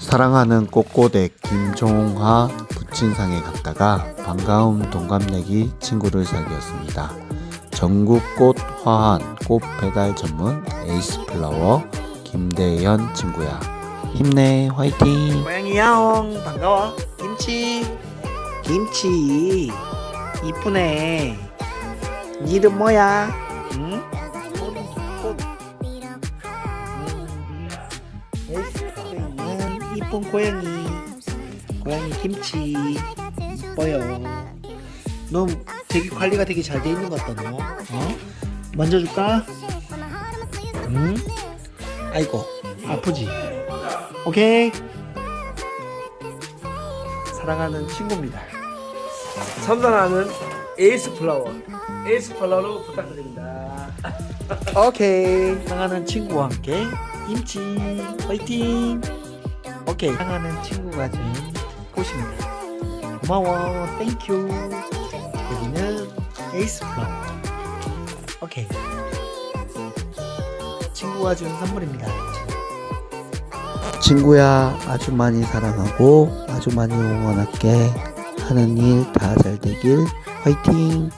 사랑하는 꽃고댁 김종화 부친상에 갔다가 반가운 동갑내기 친구를 사귀었습니다. 전국 꽃 화한 꽃 배달 전문 에이스 플라워 김대현 친구야. 힘내 화이팅! 고양이 야옹 반가워 김치 김치 이쁘네 니 이름 뭐야 응? 꽃, 꽃. 음, 이쁜 고양이 고양이 김치 이뻐요 너 되게 관리가 되게 잘 돼 있는 것 같다 너 어? 만져줄까? 응? 아이고 아프지? 오케이. 사랑하는 친구입니다. 선전하는 에이스 플라워 에이스 플라워로 부탁드립니다 오케이. 사랑하는 친구와 함께 김치 화이팅. 오케이. 사랑하는 친구가 준 꽃입니다. 고마워. 땡큐. 여기는 에이스 플라워. 오케이. 친구가 준 선물입니다. 친구야 아주 많이 사랑하고 아주 많이 응원할게. 하는 일 다 잘 되길 화이팅!